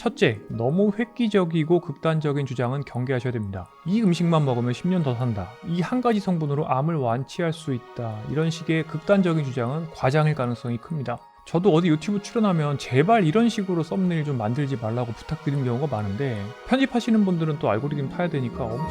첫째, 너무 획기적이고 극단적인 주장은 경계하셔야 됩니다. 이 음식만 먹으면 10년 더 산다. 이 한 가지 성분으로 암을 완치할 수 있다. 이런 식의 극단적인 주장은 과장일 가능성이 큽니다. 저도 어디 유튜브 출연하면 제발 이런 식으로 썸네일 좀 만들지 말라고 부탁드리는 경우가 많은데 편집하시는 분들은 또 알고리즘 파야 되니까 엄청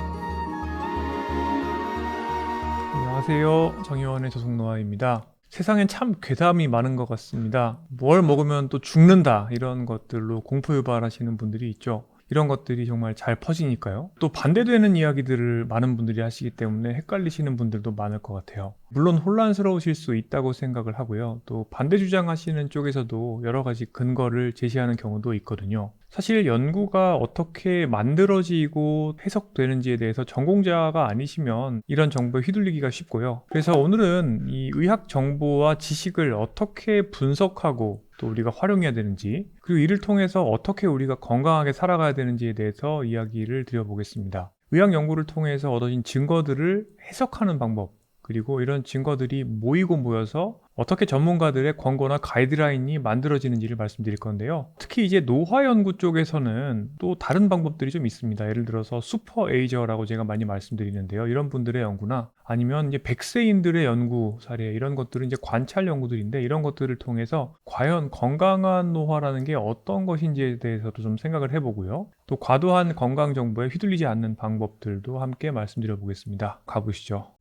안녕하세요. 정의원의 조성노아입니다. 세상엔 참 괴담이 많은 것 같습니다. 뭘 먹으면 또 죽는다 이런 것들로 공포 유발하시는 분들이 있죠. 이런 것들이 정말 잘 퍼지니까요. 또 반대되는 이야기들을 많은 분들이 하시기 때문에 헷갈리시는 분들도 많을 것 같아요. 물론 혼란스러우실 수 있다고 생각을 하고요. 또 반대 주장하시는 쪽에서도 여러 가지 근거를 제시하는 경우도 있거든요. 사실 연구가 어떻게 만들어지고 해석되는지에 대해서 전공자가 아니시면 이런 정보에 휘둘리기가 쉽고요. 그래서 오늘은 이 의학 정보와 지식을 어떻게 분석하고 또 우리가 활용해야 되는지 그리고 이를 통해서 어떻게 우리가 건강하게 살아가야 되는지에 대해서 이야기를 드려보겠습니다. 의학 연구를 통해서 얻어진 증거들을 해석하는 방법 그리고 이런 증거들이 모이고 모여서 어떻게 전문가들의 권고나 가이드라인이 만들어지는지를 말씀드릴 건데요. 특히 이제 노화 연구 쪽에서는 또 다른 방법들이 좀 있습니다. 예를 들어서 슈퍼 에이저라고 제가 많이 말씀드리는데요. 이런 분들의 연구나 아니면 이제 백세인들의 연구 사례 이런 것들은 이제 관찰 연구들인데 이런 것들을 통해서 과연 건강한 노화라는 게 어떤 것인지에 대해서도 좀 생각을 해보고요. 또 과도한 건강 정보에 휘둘리지 않는 방법들도 함께 말씀드려 보겠습니다. 가보시죠.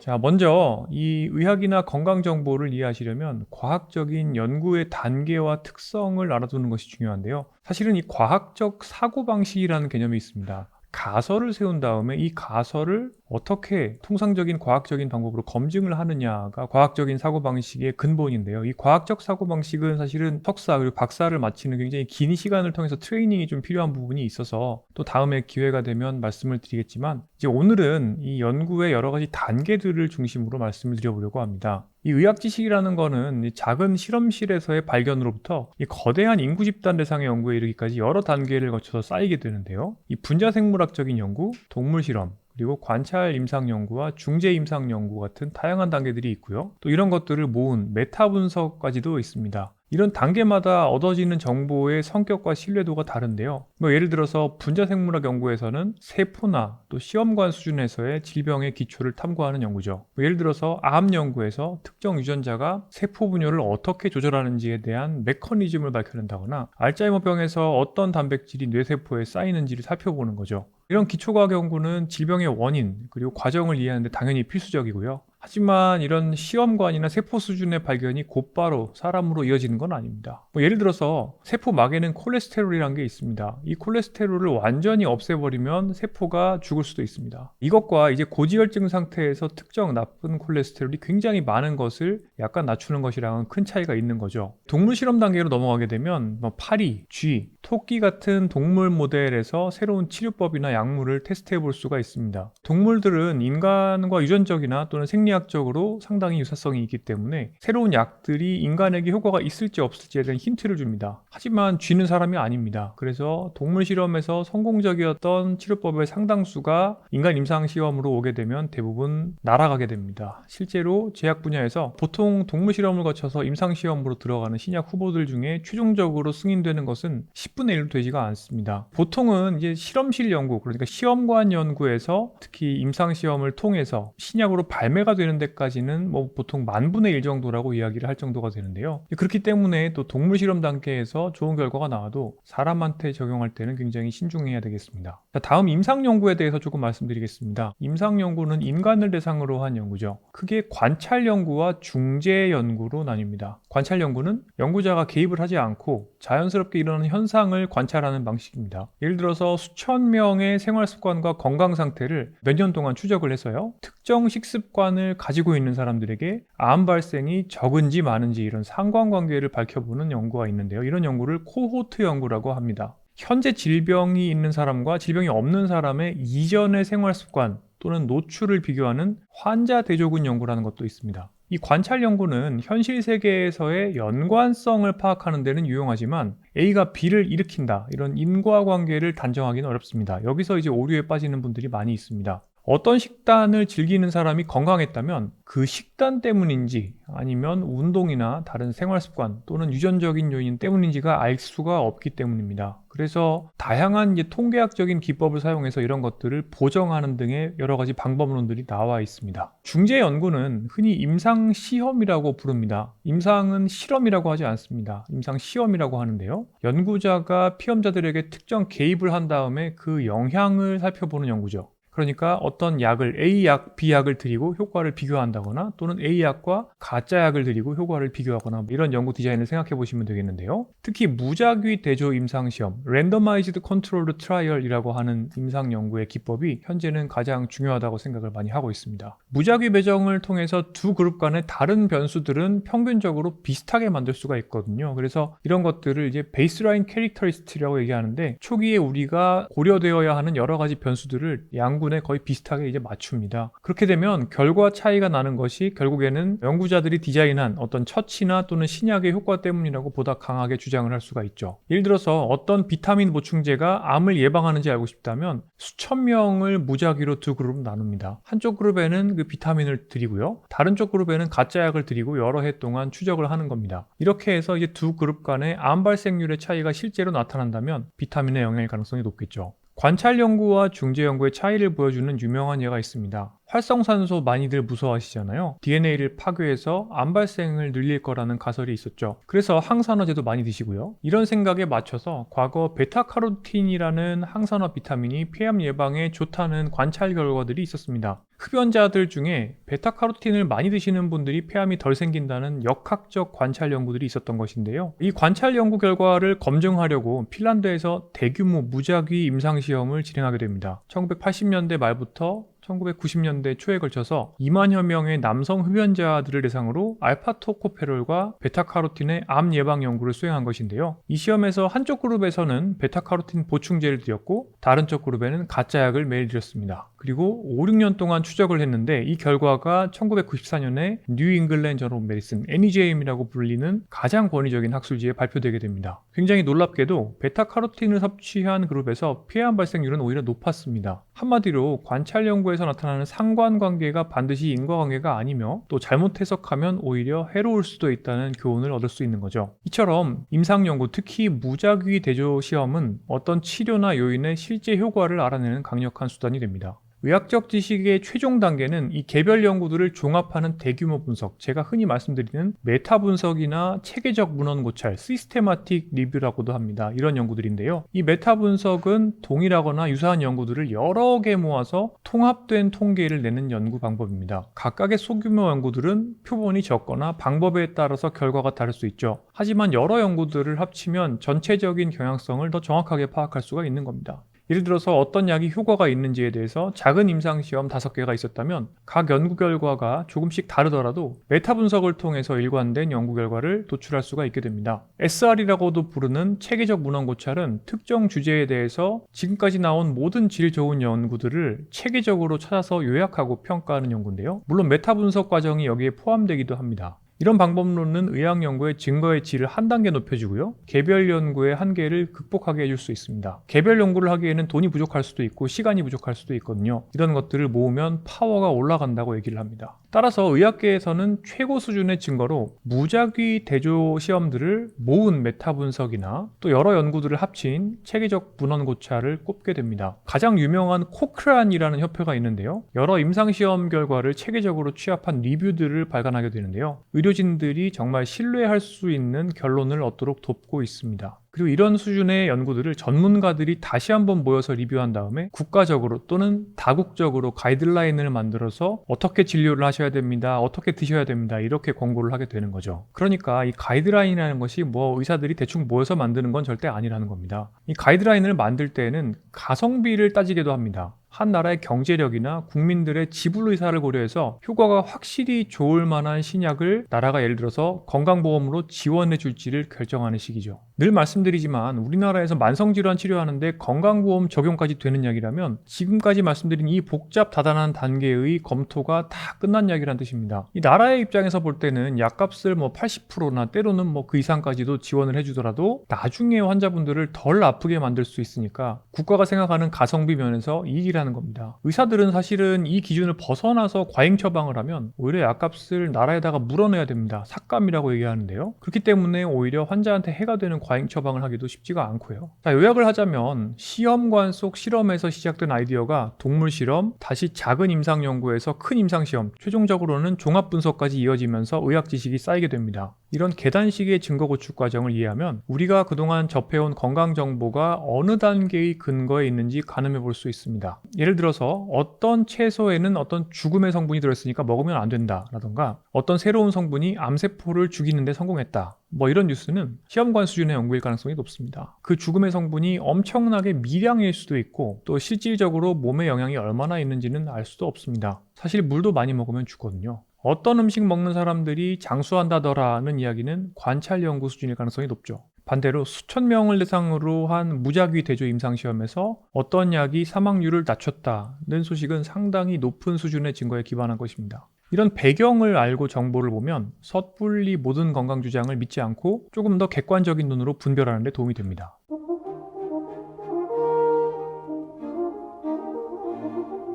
자, 먼저 이 의학이나 건강 정보를 이해하시려면 과학적인 연구의 단계와 특성을 알아두는 것이 중요한데요. 사실은 이 과학적 사고방식이라는 개념이 있습니다. 가설을 세운 다음에 이 가설을 어떻게 통상적인 과학적인 방법으로 검증을 하느냐가 과학적인 사고방식의 근본인데요. 이 과학적 사고방식은 사실은 석사 그리고 박사를 마치는 굉장히 긴 시간을 통해서 트레이닝이 좀 필요한 부분이 있어서 또 다음에 기회가 되면 말씀을 드리겠지만 이제 오늘은 이 연구의 여러 가지 단계들을 중심으로 말씀을 드려보려고 합니다. 이 의학 지식이라는 거는 작은 실험실에서의 발견으로부터 이 거대한 인구 집단 대상의 연구에 이르기까지 여러 단계를 거쳐서 쌓이게 되는데요. 이 분자 생물학적인 연구, 동물 실험, 그리고 관찰 임상 연구와 중재 임상 연구 같은 다양한 단계들이 있고요. 또 이런 것들을 모은 메타 분석까지도 있습니다. 이런 단계마다 얻어지는 정보의 성격과 신뢰도가 다른데요. 뭐 예를 들어서 분자생물학 연구에서는 세포나 또 시험관 수준에서의 질병의 기초를 탐구하는 연구죠. 뭐 예를 들어서 암 연구에서 특정 유전자가 세포 분열을 어떻게 조절하는지에 대한 메커니즘을 밝혀낸다거나 알츠하이머병에서 어떤 단백질이 뇌세포에 쌓이는지를 살펴보는 거죠. 이런 기초과학 연구는 질병의 원인 그리고 과정을 이해하는데 당연히 필수적이고요. 하지만 이런 시험관이나 세포 수준의 발견이 곧바로 사람으로 이어지는 건 아닙니다. 뭐 예를 들어서 세포 막에는 콜레스테롤이라는 게 있습니다. 이 콜레스테롤을 완전히 없애버리면 세포가 죽을 수도 있습니다. 이것과 이제 고지혈증 상태에서 특정 나쁜 콜레스테롤이 굉장히 많은 것을 약간 낮추는 것이랑은 큰 차이가 있는 거죠. 동물 실험 단계로 넘어가게 되면 뭐 파리, 쥐, 토끼 같은 동물 모델에서 새로운 치료법이나 약물을 테스트해 볼 수가 있습니다. 동물들은 인간과 유전적이나 또는 생리학적으로 상당히 유사성이 있기 때문에 새로운 약들이 인간에게 효과가 있을지 없을지에 대한 힌트를 줍니다. 하지만 쥐는 사람이 아닙니다. 그래서 동물 실험에서 성공적이었던 치료법의 상당수가 인간 임상 시험으로 오게 되면 대부분 날아가게 됩니다. 실제로 제약 분야에서 보통 동물 실험을 거쳐서 임상 시험으로 들어가는 신약 후보들 중에 최종적으로 승인되는 것은 10 분의 1도 되지가 않습니다. 보통은 이제 실험실 연구, 그러니까 시험관 연구에서 특히 임상 시험을 통해서 신약으로 발매가 되는 데까지는 뭐 보통 만분의 1 정도라고 이야기를 할 정도가 되는데요. 그렇기 때문에 또 동물 실험 단계에서 좋은 결과가 나와도 사람한테 적용할 때는 굉장히 신중해야 되겠습니다. 자, 다음 임상 연구에 대해서 조금 말씀드리겠습니다. 임상 연구는 인간을 대상으로 한 연구죠. 크게 관찰 연구와 중재 연구로 나뉩니다. 관찰 연구는 연구자가 개입을 하지 않고 자연스럽게 일어나는 현상 을 관찰하는 방식입니다. 예를 들어서 수천 명의 생활 습관과 건강 상태를 몇 년 동안 추적을 해서요. 특정 식습관을 가지고 있는 사람들에게 암 발생이 적은지 많은지 이런 상관관계를 밝혀보는 연구가 있는데요. 이런 연구를 코호트 연구라고 합니다. 현재 질병이 있는 사람과 질병이 없는 사람의 이전의 생활 습관 또는 노출을 비교하는 환자 대조군 연구라는 것도 있습니다. 이 관찰 연구는 현실 세계에서의 연관성을 파악하는 데는 유용하지만 A가 B를 일으킨다 이런 인과관계를 단정하기는 어렵습니다. 여기서 이제 오류에 빠지는 분들이 많이 있습니다. 어떤 식단을 즐기는 사람이 건강했다면 그 식단 때문인지 아니면 운동이나 다른 생활 습관 또는 유전적인 요인 때문인지가 알 수가 없기 때문입니다. 그래서 다양한 통계학적인 기법을 사용해서 이런 것들을 보정하는 등의 여러 가지 방법론들이 나와 있습니다. 중재 연구는 흔히 임상 시험이라고 부릅니다. 임상은 실험이라고 하지 않습니다. 임상 시험이라고 하는데요. 연구자가 피험자들에게 특정 개입을 한 다음에 그 영향을 살펴보는 연구죠. 그러니까 어떤 약을 A약, B약을 드리고 효과를 비교한다거나 또는 A약과 가짜 약을 드리고 효과를 비교하거나 뭐 이런 연구 디자인을 생각해 보시면 되겠는데요. 특히 무작위 대조 임상시험, Randomized Controlled Trial이라고 하는 임상 연구의 기법이 현재는 가장 중요하다고 생각을 많이 하고 있습니다. 무작위 배정을 통해서 두 그룹 간의 다른 변수들은 평균적으로 비슷하게 만들 수가 있거든요. 그래서 이런 것들을 이제 베이스라인 캐릭터리스트라고 얘기하는데 초기에 우리가 고려되어야 하는 여러 가지 변수들을 양구 부분에 거의 비슷하게 이제 맞춥니다. 그렇게 되면 결과 차이가 나는 것이 결국에는 연구자들이 디자인한 어떤 처치나 또는 신약의 효과 때문이라고 보다 강하게 주장을 할 수가 있죠. 예를 들어서 어떤 비타민 보충제가 암을 예방하는지 알고 싶다면 수천 명을 무작위로 두 그룹 나눕니다. 한쪽 그룹에는 그 비타민을 드리고요. 다른 쪽 그룹에는 가짜 약을 드리고 여러 해 동안 추적을 하는 겁니다. 이렇게 해서 이제 두 그룹 간의 암 발생률의 차이가 실제로 나타난다면 비타민의 영향일 가능성이 높겠죠. 관찰 연구와 중재 연구의 차이를 보여주는 유명한 예가 있습니다. 활성산소 많이들 무서워하시잖아요. DNA를 파괴해서 암 발생을 늘릴 거라는 가설이 있었죠. 그래서 항산화제도 많이 드시고요. 이런 생각에 맞춰서 과거 베타카로틴이라는 항산화 비타민이 폐암 예방에 좋다는 관찰 결과들이 있었습니다. 흡연자들 중에 베타카로틴을 많이 드시는 분들이 폐암이 덜 생긴다는 역학적 관찰 연구들이 있었던 것인데요. 이 관찰 연구 결과를 검증하려고 핀란드에서 대규모 무작위 임상시험을 진행하게 됩니다. 1980년대 말부터 1990년대 초에 걸쳐서 2만여 명의 남성 흡연자들을 대상으로 알파토코페롤과 베타카로틴의 암 예방 연구를 수행한 것인데요. 이 시험에서 한쪽 그룹에서는 베타카로틴 보충제를 드렸고 다른 쪽 그룹에는 가짜 약을 매일 드렸습니다. 그리고 5, 6년 동안 추적을 했는데 이 결과가 1994년에 뉴 잉글랜드 저널 메디슨 NEJM이라고 불리는 가장 권위적인 학술지에 발표되게 됩니다. 굉장히 놀랍게도 베타카로틴을 섭취한 그룹에서 폐암 발생률은 오히려 높았습니다. 한마디로 관찰 연구에서 나타나는 상관관계가 반드시 인과관계가 아니며 또 잘못 해석하면 오히려 해로울 수도 있다는 교훈을 얻을 수 있는 거죠. 이처럼 임상 연구 특히 무작위 대조 시험은 어떤 치료나 요인의 실제 효과를 알아내는 강력한 수단이 됩니다. 의학적 지식의 최종 단계는 이 개별 연구들을 종합하는 대규모 분석, 제가 흔히 말씀드리는 메타 분석이나 체계적 문헌 고찰, 시스테마틱 리뷰라고도 합니다. 이런 연구들인데요. 이 메타 분석은 동일하거나 유사한 연구들을 여러 개 모아서 통합된 통계를 내는 연구 방법입니다. 각각의 소규모 연구들은 표본이 적거나 방법에 따라서 결과가 다를 수 있죠. 하지만 여러 연구들을 합치면 전체적인 경향성을 더 정확하게 파악할 수가 있는 겁니다. 예를 들어서 어떤 약이 효과가 있는지에 대해서 작은 임상시험 5개가 있었다면 각 연구 결과가 조금씩 다르더라도 메타 분석을 통해서 일관된 연구 결과를 도출할 수가 있게 됩니다. SR이라고도 부르는 체계적 문헌 고찰은 특정 주제에 대해서 지금까지 나온 모든 질 좋은 연구들을 체계적으로 찾아서 요약하고 평가하는 연구인데요. 물론 메타 분석 과정이 여기에 포함되기도 합니다. 이런 방법론은 의학 연구의 증거의 질을 한 단계 높여주고요. 개별 연구의 한계를 극복하게 해줄 수 있습니다. 개별 연구를 하기에는 돈이 부족할 수도 있고 시간이 부족할 수도 있거든요. 이런 것들을 모으면 파워가 올라간다고 얘기를 합니다. 따라서 의학계에서는 최고 수준의 증거로 무작위 대조 시험들을 모은 메타 분석이나 또 여러 연구들을 합친 체계적 분원 고찰을 꼽게 됩니다. 가장 유명한 코크란이라는 협회가 있는데요. 여러 임상 시험 결과를 체계적으로 취합한 리뷰들을 발간하게 되는데요. 의료진들이 정말 신뢰할 수 있는 결론을 얻도록 돕고 있습니다. 그리고 이런 수준의 연구들을 전문가들이 다시 한번 모여서 리뷰한 다음에 국가적으로 또는 다국적으로 가이드라인을 만들어서 어떻게 진료를 하셔야 됩니다. 어떻게 드셔야 됩니다. 이렇게 권고를 하게 되는 거죠. 그러니까 이 가이드라인이라는 것이 뭐 의사들이 대충 모여서 만드는 건 절대 아니라는 겁니다. 이 가이드라인을 만들 때에는 가성비를 따지기도 합니다. 한 나라의 경제력이나 국민들의 지불 의사를 고려해서 효과가 확실히 좋을 만한 신약을 나라가 예를 들어서 건강보험으로 지원해 줄지를 결정하는 시기죠. 늘 말씀드리지만 우리나라에서 만성질환 치료하는데 건강보험 적용까지 되는 약이라면 지금까지 말씀드린 이 복잡 다단한 단계의 검토가 다 끝난 약이란 뜻입니다. 이 나라의 입장에서 볼 때는 약값을 뭐 80%나 때로는 뭐 그 이상까지도 지원을 해주더라도 나중에 환자분들을 덜 아프게 만들 수 있으니까 국가가 생각하는 가성비 면에서 이익이라는 겁니다. 의사들은 사실은 이 기준을 벗어나서 과잉 처방을 하면 오히려 약값을 나라에다가 물어내야 됩니다. 삭감이라고 얘기하는데요. 그렇기 때문에 오히려 환자한테 해가 되는 과잉 처방을 하기도 쉽지가 않고요. 자, 요약을 하자면 시험관 속 실험에서 시작된 아이디어가 동물 실험, 다시 작은 임상 연구에서 큰 임상 시험, 최종적으로는 종합 분석까지 이어지면서 의학 지식이 쌓이게 됩니다. 이런 계단식의 증거 구축 과정을 이해하면 우리가 그동안 접해온 건강 정보가 어느 단계의 근거에 있는지 가늠해 볼 수 있습니다. 예를 들어서 어떤 채소에는 어떤 죽음의 성분이 들어있으니까 먹으면 안 된다라던가 어떤 새로운 성분이 암세포를 죽이는데 성공했다. 뭐 이런 뉴스는 시험관 수준의 연구일 가능성이 높습니다. 그 죽음의 성분이 엄청나게 미량일 수도 있고 또 실질적으로 몸에 영향이 얼마나 있는지는 알 수도 없습니다. 사실 물도 많이 먹으면 죽거든요. 어떤 음식 먹는 사람들이 장수한다더라는 이야기는 관찰 연구 수준일 가능성이 높죠. 반대로 수천 명을 대상으로 한 무작위 대조 임상시험에서 어떤 약이 사망률을 낮췄다는 소식은 상당히 높은 수준의 증거에 기반한 것입니다. 이런 배경을 알고 정보를 보면 섣불리 모든 건강 주장을 믿지 않고 조금 더 객관적인 눈으로 분별하는 데 도움이 됩니다.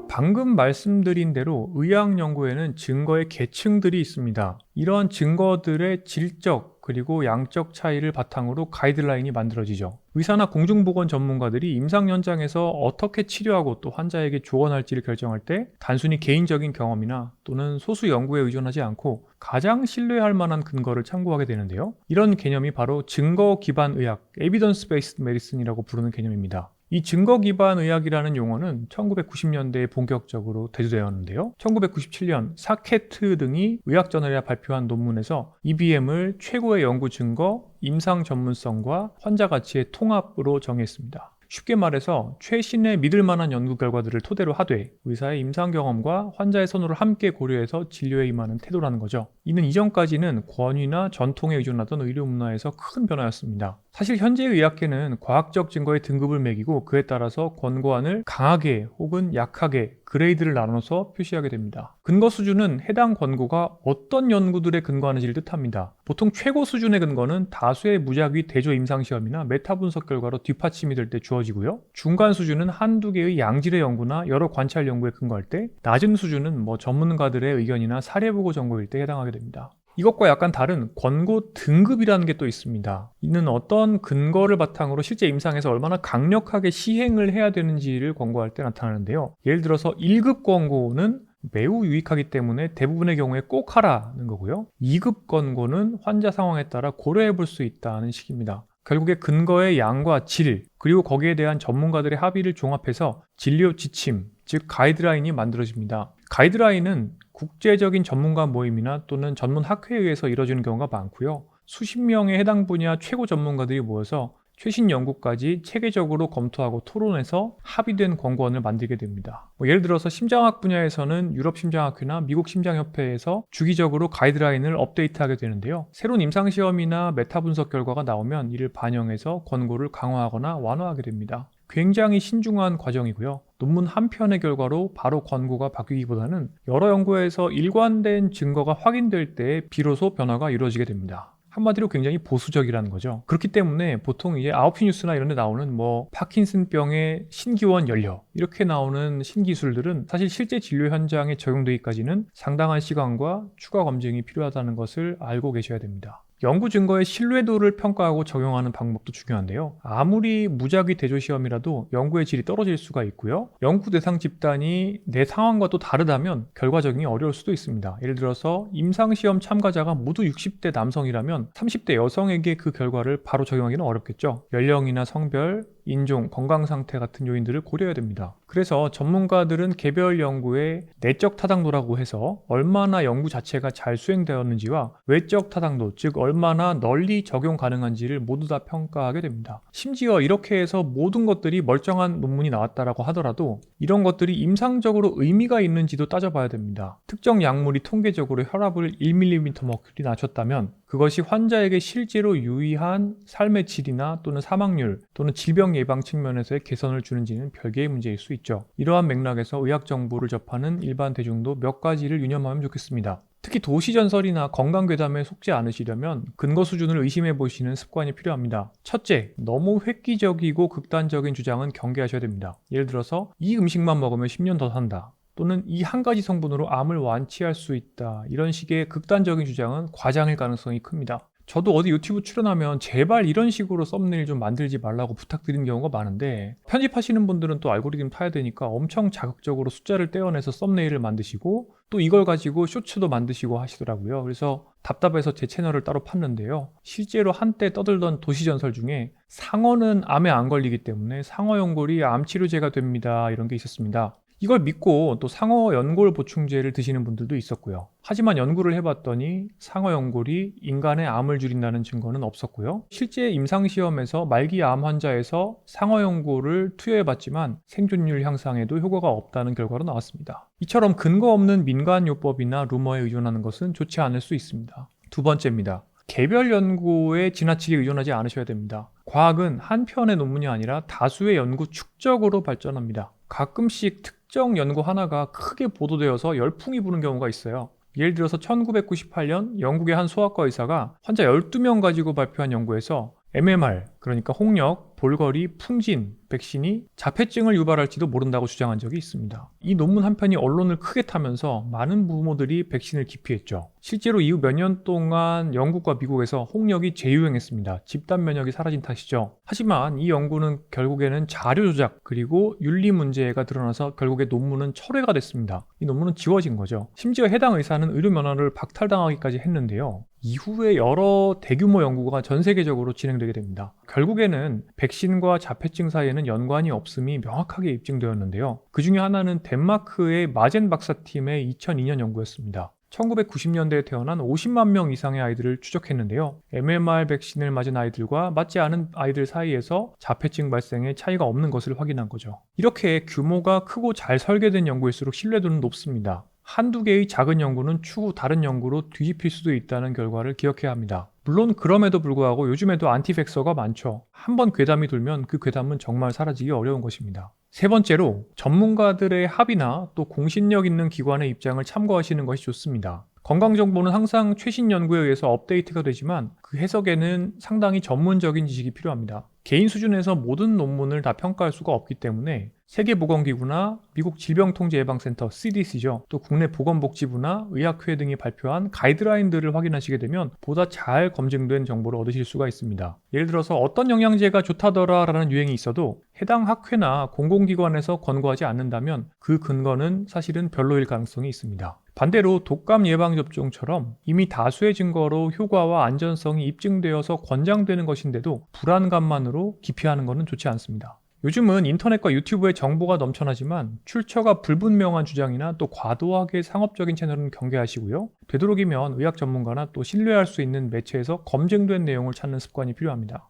방금 말씀드린 대로 의학 연구에는 증거의 계층들이 있습니다. 이러한 증거들의 질적 그리고 양적 차이를 바탕으로 가이드라인이 만들어지죠. 의사나 공중보건 전문가들이 임상 현장에서 어떻게 치료하고 또 환자에게 조언할지를 결정할 때 단순히 개인적인 경험이나 또는 소수 연구에 의존하지 않고 가장 신뢰할 만한 근거를 참고하게 되는데요. 이런 개념이 바로 증거 기반 의학, evidence based medicine이라고 부르는 개념입니다. 이 증거 기반 의학이라는 용어는 1990년대에 본격적으로 대두되었는데요. 1997년 사케트 등이 의학 저널에 발표한 논문에서 EBM을 최고의 연구 증거, 임상 전문성과 환자 가치의 통합으로 정했습니다. 쉽게 말해서 최신의 믿을 만한 연구 결과들을 토대로 하되 의사의 임상 경험과 환자의 선호를 함께 고려해서 진료에 임하는 태도라는 거죠. 이는 이전까지는 권위나 전통에 의존하던 의료 문화에서 큰 변화였습니다. 사실 현재 의학계는 과학적 증거의 등급을 매기고 그에 따라서 권고안을 강하게 혹은 약하게 그레이드를 나눠서 표시하게 됩니다. 근거 수준은 해당 권고가 어떤 연구들에 근거하는지를 뜻합니다. 보통 최고 수준의 근거는 다수의 무작위 대조 임상시험이나 메타 분석 결과로 뒷받침이 될 때 주어지고요. 중간 수준은 한두 개의 양질의 연구나 여러 관찰 연구에 근거할 때, 낮은 수준은 뭐 전문가들의 의견이나 사례 보고 정보일 때 해당하게 됩니다. 이것과 약간 다른 권고 등급이라는 게 또 있습니다. 이는 어떤 근거를 바탕으로 실제 임상에서 얼마나 강력하게 시행을 해야 되는지를 권고할 때 나타나는데요. 예를 들어서 1급 권고는 매우 유익하기 때문에 대부분의 경우에 꼭 하라는 거고요. 2급 권고는 환자 상황에 따라 고려해 볼 수 있다는 식입니다. 결국에 근거의 양과 질, 그리고 거기에 대한 전문가들의 합의를 종합해서 진료 지침, 즉 가이드라인이 만들어집니다. 가이드라인은 국제적인 전문가 모임이나 또는 전문 학회에 의해서 이뤄지는 경우가 많고요. 수십 명의 해당 분야 최고 전문가들이 모여서 최신 연구까지 체계적으로 검토하고 토론해서 합의된 권고안을 만들게 됩니다. 뭐 예를 들어서 심장학 분야에서는 유럽 심장학회나 미국 심장협회에서 주기적으로 가이드라인을 업데이트하게 되는데요. 새로운 임상시험이나 메타 분석 결과가 나오면 이를 반영해서 권고를 강화하거나 완화하게 됩니다. 굉장히 신중한 과정이고요. 논문 한 편의 결과로 바로 권고가 바뀌기보다는 여러 연구에서 일관된 증거가 확인될 때 비로소 변화가 이루어지게 됩니다. 한마디로 굉장히 보수적이라는 거죠. 그렇기 때문에 보통 이제 아홉시 뉴스나 이런 데 나오는 뭐 파킨슨병의 신기원 연료 이렇게 나오는 신기술들은 사실 실제 진료 현장에 적용되기까지는 상당한 시간과 추가 검증이 필요하다는 것을 알고 계셔야 됩니다. 연구 증거의 신뢰도를 평가하고 적용하는 방법도 중요한데요. 아무리 무작위 대조 시험이라도 연구의 질이 떨어질 수가 있고요. 연구 대상 집단이 내 상황과 또 다르다면 결과 적용이 어려울 수도 있습니다. 예를 들어서 임상 시험 참가자가 모두 60대 남성이라면 30대 여성에게 그 결과를 바로 적용하기는 어렵겠죠. 연령이나 성별, 인종, 건강 상태 같은 요인들을 고려해야 됩니다. 그래서 전문가들은 개별 연구의 내적 타당도라고 해서 얼마나 연구 자체가 잘 수행되었는지와 외적 타당도, 즉 얼마나 널리 적용 가능한지를 모두 다 평가하게 됩니다. 심지어 이렇게 해서 모든 것들이 멀쩡한 논문이 나왔다라고 하더라도 이런 것들이 임상적으로 의미가 있는지도 따져봐야 됩니다. 특정 약물이 통계적으로 혈압을 1mm 머큐리 낮췄다면 그것이 환자에게 실제로 유의한 삶의 질이나 또는 사망률 또는 질병 예방 측면에서의 개선을 주는지는 별개의 문제일 수 있죠. 이러한 맥락에서 의학 정보를 접하는 일반 대중도 몇 가지를 유념하면 좋겠습니다. 특히 도시전설이나 건강괴담에 속지 않으시려면 근거 수준을 의심해 보시는 습관이 필요합니다. 첫째, 너무 획기적이고 극단적인 주장은 경계하셔야 됩니다. 예를 들어서 이 음식만 먹으면 10년 더 산다. 또는 이 한 가지 성분으로 암을 완치할 수 있다. 이런 식의 극단적인 주장은 과장일 가능성이 큽니다. 저도 어디 유튜브 출연하면 제발 이런 식으로 썸네일 좀 만들지 말라고 부탁드리는 경우가 많은데 편집하시는 분들은 또 알고리즘 타야 되니까 엄청 자극적으로 숫자를 떼어내서 썸네일을 만드시고 또 이걸 가지고 쇼츠도 만드시고 하시더라고요. 그래서 답답해서 제 채널을 따로 팠는데요. 실제로 한때 떠들던 도시전설 중에 상어는 암에 안 걸리기 때문에 상어 연골이 암 치료제가 됩니다. 이런 게 있었습니다. 이걸 믿고 또 상어 연골 보충제를 드시는 분들도 있었고요. 하지만 연구를 해봤더니 상어 연골이 인간의 암을 줄인다는 증거는 없었고요. 실제 임상시험에서 말기 암 환자에서 상어 연골을 투여해봤지만 생존율 향상에도 효과가 없다는 결과로 나왔습니다. 이처럼 근거 없는 민간요법이나 루머에 의존하는 것은 좋지 않을 수 있습니다. 두 번째입니다. 개별 연구에 지나치게 의존하지 않으셔야 됩니다. 과학은 한 편의 논문이 아니라 다수의 연구 축적으로 발전합니다. 가끔씩 특 정 연구 하나가 크게 보도되어서 열풍이 부는 경우가 있어요. 예를 들어서 1998년 영국의 한 소아과 의사가 환자 12명 가지고 발표한 연구에서 MMR, 그러니까 홍역, 볼거리, 풍진, 백신이 자폐증을 유발할지도 모른다고 주장한 적이 있습니다. 이 논문 한 편이 언론을 크게 타면서 많은 부모들이 백신을 기피했죠. 실제로 이후 몇 년 동안 영국과 미국에서 홍역이 재유행했습니다. 집단 면역이 사라진 탓이죠. 하지만 이 연구는 결국에는 자료 조작 그리고 윤리 문제가 드러나서 결국에 논문은 철회가 됐습니다. 이 논문은 지워진 거죠. 심지어 해당 의사는 의료 면허를 박탈당하기까지 했는데요. 이후에 여러 대규모 연구가 전 세계적으로 진행되게 됩니다. 결국에는 백신과 자폐증 사이에는 연관이 없음이 명확하게 입증되었는데요. 그 중에 하나는 덴마크의 마젠 박사팀의 2002년 연구였습니다. 1990년대에 태어난 50만 명 이상의 아이들을 추적했는데요. MMR 백신을 맞은 아이들과 맞지 않은 아이들 사이에서 자폐증 발생에 차이가 없는 것을 확인한 거죠. 이렇게 규모가 크고 잘 설계된 연구일수록 신뢰도는 높습니다. 한두 개의 작은 연구는 추후 다른 연구로 뒤집힐 수도 있다는 결과를 기억해야 합니다. 물론 그럼에도 불구하고 요즘에도 안티팩서가 많죠. 한번 괴담이 돌면 그 괴담은 정말 사라지기 어려운 것입니다. 세 번째로 전문가들의 합의나 또 공신력 있는 기관의 입장을 참고하시는 것이 좋습니다. 건강 정보는 항상 최신 연구에 의해서 업데이트가 되지만 그 해석에는 상당히 전문적인 지식이 필요합니다. 개인 수준에서 모든 논문을 다 평가할 수가 없기 때문에 세계보건기구나 미국 질병통제예방센터 CDC죠. 또 국내 보건복지부나 의학회 등이 발표한 가이드라인들을 확인하시게 되면 보다 잘 검증된 정보를 얻으실 수가 있습니다. 예를 들어서 어떤 영양제가 좋다더라라는 유행이 있어도 해당 학회나 공공기관에서 권고하지 않는다면 그 근거는 사실은 별로일 가능성이 있습니다. 반대로 독감 예방접종처럼 이미 다수의 증거로 효과와 안전성이 입증되어서 권장되는 것인데도 불안감만으로 기피하는 것은 좋지 않습니다. 요즘은 인터넷과 유튜브에 정보가 넘쳐나지만 출처가 불분명한 주장이나 또 과도하게 상업적인 채널은 경계하시고요. 되도록이면 의학 전문가나 또 신뢰할 수 있는 매체에서 검증된 내용을 찾는 습관이 필요합니다.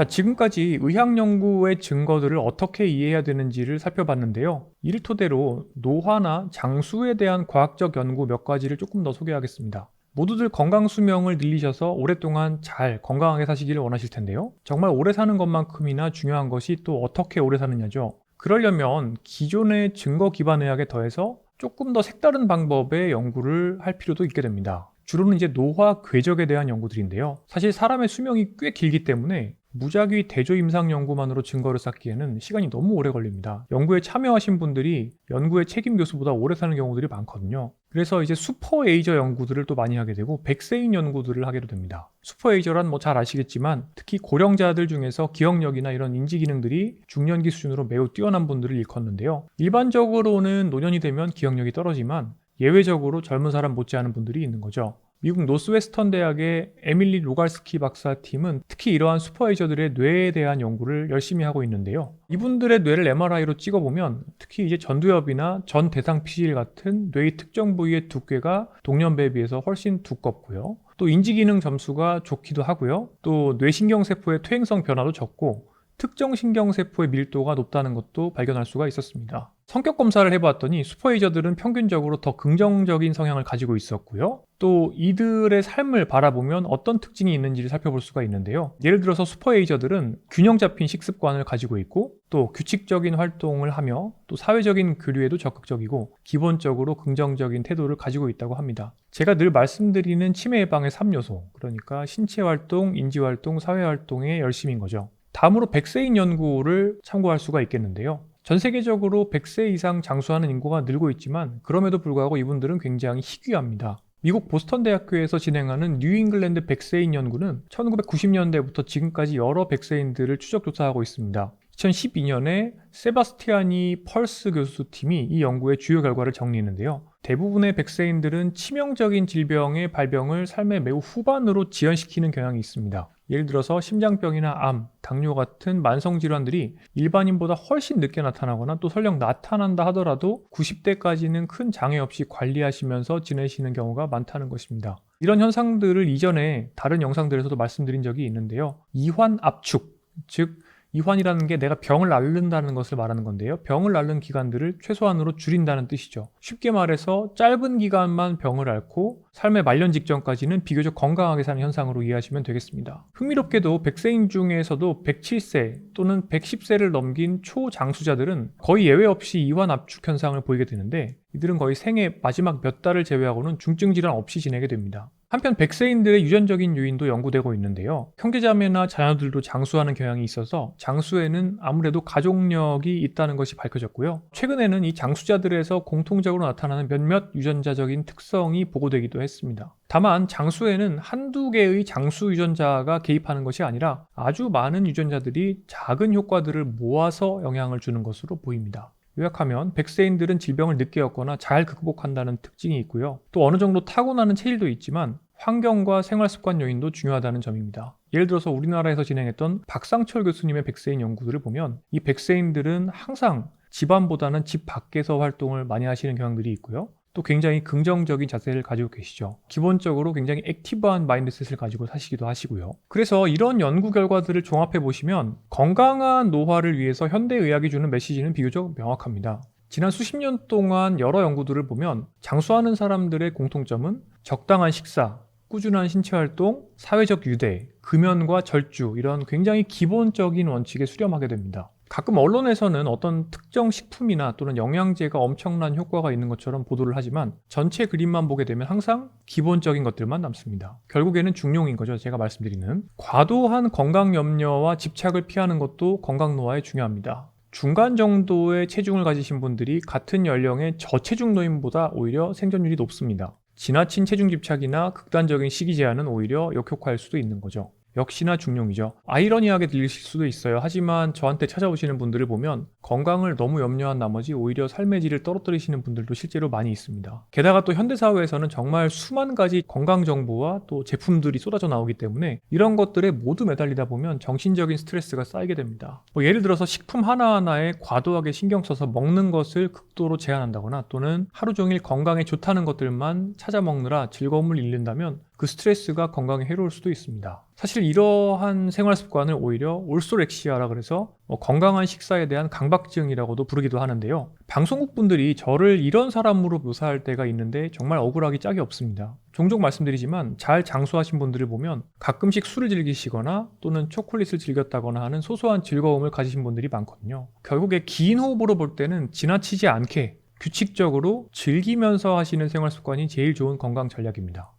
자, 지금까지 의학 연구의 증거들을 어떻게 이해해야 되는지를 살펴봤는데요. 이를 토대로 노화나 장수에 대한 과학적 연구 몇 가지를 조금 더 소개하겠습니다. 모두들 건강 수명을 늘리셔서 오랫동안 잘 건강하게 사시기를 원하실 텐데요. 정말 오래 사는 것만큼이나 중요한 것이 또 어떻게 오래 사느냐죠. 그러려면 기존의 증거 기반 의학에 더해서 조금 더 색다른 방법의 연구를 할 필요도 있게 됩니다. 주로는 이제 노화 궤적에 대한 연구들인데요. 사실 사람의 수명이 꽤 길기 때문에 무작위 대조 임상 연구만으로 증거를 쌓기에는 시간이 너무 오래 걸립니다. 연구에 참여하신 분들이 연구의 책임 교수보다 오래 사는 경우들이 많거든요. 그래서 이제 슈퍼 에이저 연구들을 또 많이 하게 되고 백세인 연구들을 하게 됩니다. 슈퍼 에이저란 뭐 잘 아시겠지만 특히 고령자들 중에서 기억력이나 이런 인지 기능들이 중년기 수준으로 매우 뛰어난 분들을 일컫는데요. 일반적으로는 노년이 되면 기억력이 떨어지만 예외적으로 젊은 사람 못지않은 분들이 있는 거죠. 미국 노스웨스턴 대학의 에밀리 로갈스키 박사 팀은 특히 이러한 슈퍼에이저들의 뇌에 대한 연구를 열심히 하고 있는데요. 이분들의 뇌를 MRI로 찍어보면 특히 이제 전두엽이나 전 대상 피질 같은 뇌의 특정 부위의 두께가 동년배에 비해서 훨씬 두껍고요. 또 인지 기능 점수가 좋기도 하고요. 또 뇌신경세포의 퇴행성 변화도 적고 특정 신경세포의 밀도가 높다는 것도 발견할 수가 있었습니다. 성격 검사를 해봤더니 슈퍼에이저들은 평균적으로 더 긍정적인 성향을 가지고 있었고요. 또 이들의 삶을 바라보면 어떤 특징이 있는지를 살펴볼 수가 있는데요. 예를 들어서 슈퍼에이저들은 균형 잡힌 식습관을 가지고 있고 또 규칙적인 활동을 하며 또 사회적인 교류에도 적극적이고 기본적으로 긍정적인 태도를 가지고 있다고 합니다. 제가 늘 말씀드리는 치매 예방의 3요소, 그러니까 신체 활동, 인지 활동, 사회 활동의 열심인 거죠. 다음으로 백세인 연구를 참고할 수가 있겠는데요. 전 세계적으로 100세 이상 장수하는 인구가 늘고 있지만 그럼에도 불구하고 이분들은 굉장히 희귀합니다. 미국 보스턴 대학교에서 진행하는 뉴잉글랜드 100세인 연구는 1990년대부터 지금까지 여러 100세인들을 추적 조사하고 있습니다. 2012년에 세바스티아니 펄스 교수 팀이 이 연구의 주요 결과를 정리했는데요. 대부분의 백세인들은 치명적인 질병의 발병을 삶의 매우 후반으로 지연시키는 경향이 있습니다. 예를 들어서 심장병이나 암, 당뇨 같은 만성 질환들이 일반인보다 훨씬 늦게 나타나거나 또 설령 나타난다 하더라도 90대까지는 큰 장애 없이 관리하시면서 지내시는 경우가 많다는 것입니다. 이런 현상들을 이전에 다른 영상들에서도 말씀드린 적이 있는데요. 이환 압축, 즉 이환이라는 게 내가 병을 앓는다는 것을 말하는 건데요. 병을 앓는 기간들을 최소한으로 줄인다는 뜻이죠. 쉽게 말해서 짧은 기간만 병을 앓고 삶의 말년 직전까지는 비교적 건강하게 사는 현상으로 이해하시면 되겠습니다. 흥미롭게도 100세인 중에서도 107세 또는 110세를 넘긴 초장수자들은 거의 예외 없이 이환 압축 현상을 보이게 되는데 이들은 거의 생애 마지막 몇 달을 제외하고는 중증 질환 없이 지내게 됩니다. 한편 백세인들의 유전적인 요인도 연구되고 있는데요. 형제자매나 자녀들도 장수하는 경향이 있어서 장수에는 아무래도 가족력이 있다는 것이 밝혀졌고요. 최근에는 이 장수자들에서 공통적으로 나타나는 몇몇 유전자적인 특성이 보고되기도 했습니다. 다만 장수에는 한두 개의 장수 유전자가 개입하는 것이 아니라 아주 많은 유전자들이 작은 효과들을 모아서 영향을 주는 것으로 보입니다. 요약하면 백세인들은 질병을 늦게 얻거나 잘 극복한다는 특징이 있고요. 또 어느 정도 타고나는 체질도 있지만 환경과 생활 습관 요인도 중요하다는 점입니다. 예를 들어서 우리나라에서 진행했던 박상철 교수님의 백세인 연구들을 보면 이 백세인들은 항상 집안보다는 집 밖에서 활동을 많이 하시는 경향들이 있고요. 또 굉장히 긍정적인 자세를 가지고 계시죠. 기본적으로 굉장히 액티브한 마인드셋을 가지고 사시기도 하시고요. 그래서 이런 연구 결과들을 종합해 보시면 건강한 노화를 위해서 현대의학이 주는 메시지는 비교적 명확합니다. 지난 수십 년 동안 여러 연구들을 보면 장수하는 사람들의 공통점은 적당한 식사, 꾸준한 신체 활동, 사회적 유대, 금연과 절주 이런 굉장히 기본적인 원칙에 수렴하게 됩니다. 가끔 언론에서는 어떤 특정 식품이나 또는 영양제가 엄청난 효과가 있는 것처럼 보도를 하지만 전체 그림만 보게 되면 항상 기본적인 것들만 남습니다. 결국에는 중용인 거죠. 제가 말씀드리는. 과도한 건강 염려와 집착을 피하는 것도 건강 노화에 중요합니다. 중간 정도의 체중을 가지신 분들이 같은 연령의 저체중 노인보다 오히려 생존율이 높습니다. 지나친 체중 집착이나 극단적인 식이 제한은 오히려 역효과일 수도 있는 거죠. 역시나 중용이죠. 아이러니하게 들리실 수도 있어요. 하지만 저한테 찾아오시는 분들을 보면 건강을 너무 염려한 나머지 오히려 삶의 질을 떨어뜨리시는 분들도 실제로 많이 있습니다. 게다가 또 현대사회에서는 정말 수만 가지 건강 정보와 또 제품들이 쏟아져 나오기 때문에 이런 것들에 모두 매달리다 보면 정신적인 스트레스가 쌓이게 됩니다. 뭐 예를 들어서 식품 하나하나에 과도하게 신경 써서 먹는 것을 극도로 제한한다거나 또는 하루 종일 건강에 좋다는 것들만 찾아 먹느라 즐거움을 잃는다면 그 스트레스가 건강에 해로울 수도 있습니다. 사실 이러한 생활 습관을 오히려 올소렉시아라 그래서 뭐 건강한 식사에 대한 강박증이라고도 부르기도 하는데요. 방송국 분들이 저를 이런 사람으로 묘사할 때가 있는데 정말 억울하기 짝이 없습니다. 종종 말씀드리지만 잘 장수하신 분들을 보면 가끔씩 술을 즐기시거나 또는 초콜릿을 즐겼다거나 하는 소소한 즐거움을 가지신 분들이 많거든요. 결국에 긴 호흡으로 볼 때는 지나치지 않게 규칙적으로 즐기면서 하시는 생활 습관이 제일 좋은 건강 전략입니다.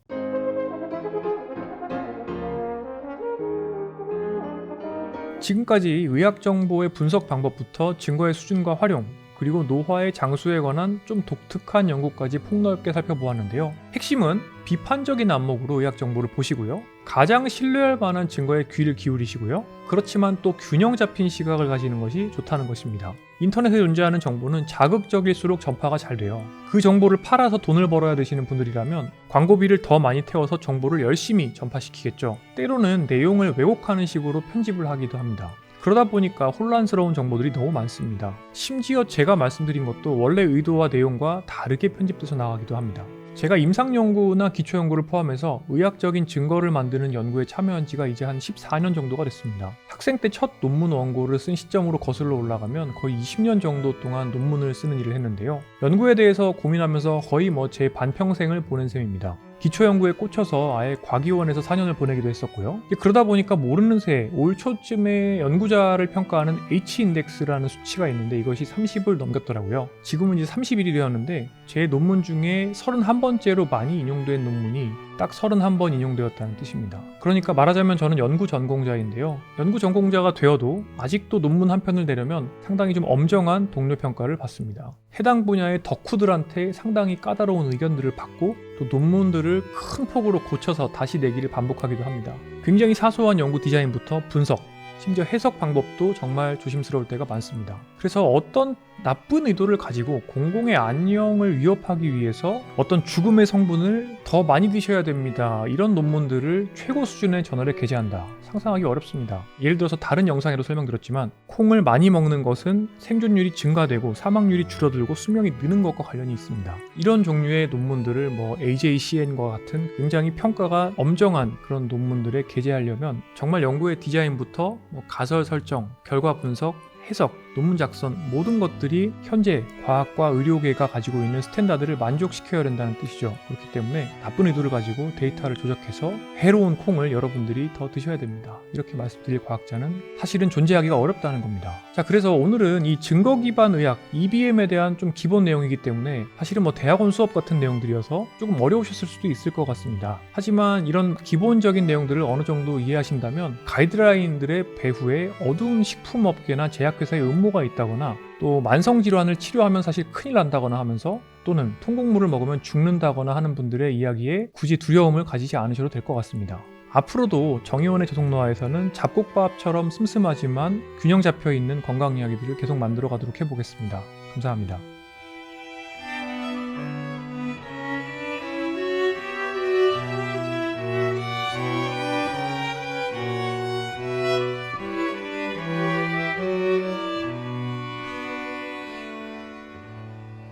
지금까지 의학 정보의 분석 방법부터 증거의 수준과 활용, 그리고 노화의 장수에 관한 좀 독특한 연구까지 폭넓게 살펴보았는데요. 핵심은 비판적인 안목으로 의학 정보를 보시고요. 가장 신뢰할 만한 증거에 귀를 기울이시고요. 그렇지만 또 균형 잡힌 시각을 가지는 것이 좋다는 것입니다. 인터넷에 존재하는 정보는 자극적일수록 전파가 잘 돼요. 그 정보를 팔아서 돈을 벌어야 되시는 분들이라면 광고비를 더 많이 태워서 정보를 열심히 전파시키겠죠. 때로는 내용을 왜곡하는 식으로 편집을 하기도 합니다. 그러다 보니까 혼란스러운 정보들이 너무 많습니다. 심지어 제가 말씀드린 것도 원래 의도와 내용과 다르게 편집돼서 나가기도 합니다. 제가 임상 연구나 기초 연구를 포함해서 의학적인 증거를 만드는 연구에 참여한 지가 이제 한 14년 정도가 됐습니다. 학생 때 첫 논문 원고를 쓴 시점으로 거슬러 올라가면 거의 20년 정도 동안 논문을 쓰는 일을 했는데요. 연구에 대해서 고민하면서 거의 뭐 제 반평생을 보낸 셈입니다. 기초 연구에 꽂혀서 아예 과기원에서 4년을 보내기도 했었고요. 그러다 보니까 모르는 새 올 초쯤에 연구자를 평가하는 H 인덱스라는 수치가 있는데 이것이 30을 넘겼더라고요. 지금은 이제 31이 되었는데 제 논문 중에 31번째로 많이 인용된 논문이 딱 31번 인용되었다는 뜻입니다. 그러니까 말하자면 저는 연구 전공자인데요. 연구 전공자가 되어도 아직도 논문 한 편을 내려면 상당히 좀 엄정한 동료 평가를 받습니다. 해당 분야의 덕후들한테 상당히 까다로운 의견들을 받고 또 논문들을 큰 폭으로 고쳐서 다시 내기를 반복하기도 합니다. 굉장히 사소한 연구 디자인부터 분석, 심지어 해석 방법도 정말 조심스러울 때가 많습니다. 그래서 어떤 나쁜 의도를 가지고 공공의 안녕을 위협하기 위해서 어떤 죽음의 성분을 더 많이 드셔야 됩니다. 이런 논문들을 최고 수준의 저널에 게재한다. 상상하기 어렵습니다. 예를 들어서 다른 영상에도 설명드렸지만 콩을 많이 먹는 것은 생존율이 증가되고 사망률이 줄어들고 수명이 느는 것과 관련이 있습니다. 이런 종류의 논문들을 뭐 AJCN과 같은 굉장히 평가가 엄정한 그런 논문들에 게재하려면 정말 연구의 디자인부터 뭐 가설 설정, 결과 분석, 해석, 논문 작성 모든 것들이 현재 과학과 의료계가 가지고 있는 스탠다드를 만족시켜야 된다는 뜻이죠. 그렇기 때문에 나쁜 의도를 가지고 데이터를 조작해서 해로운 콩을 여러분들이 더 드셔야 됩니다. 이렇게 말씀드릴 과학자는 사실은 존재하기가 어렵다는 겁니다. 자, 그래서 오늘은 이 증거 기반 의학 EBM에 대한 좀 기본 내용이기 때문에 사실은 뭐 대학원 수업 같은 내용들이어서 조금 어려우셨을 수도 있을 것 같습니다. 하지만 이런 기본적인 내용들을 어느 정도 이해하신다면 가이드라인들의 배후에 어두운 식품업계나 제약회사의 음모가 있다거나 또 만성질환을 치료하면 사실 큰일 난다거나 하면서 또는 통곡물을 먹으면 죽는다거나 하는 분들의 이야기에 굳이 두려움을 가지지 않으셔도 될 것 같습니다. 앞으로도 정의원의 저속노화에서는 잡곡밥처럼 슴슴하지만 균형 잡혀 있는 건강 이야기들을 계속 만들어 가도록 해보겠습니다. 감사합니다.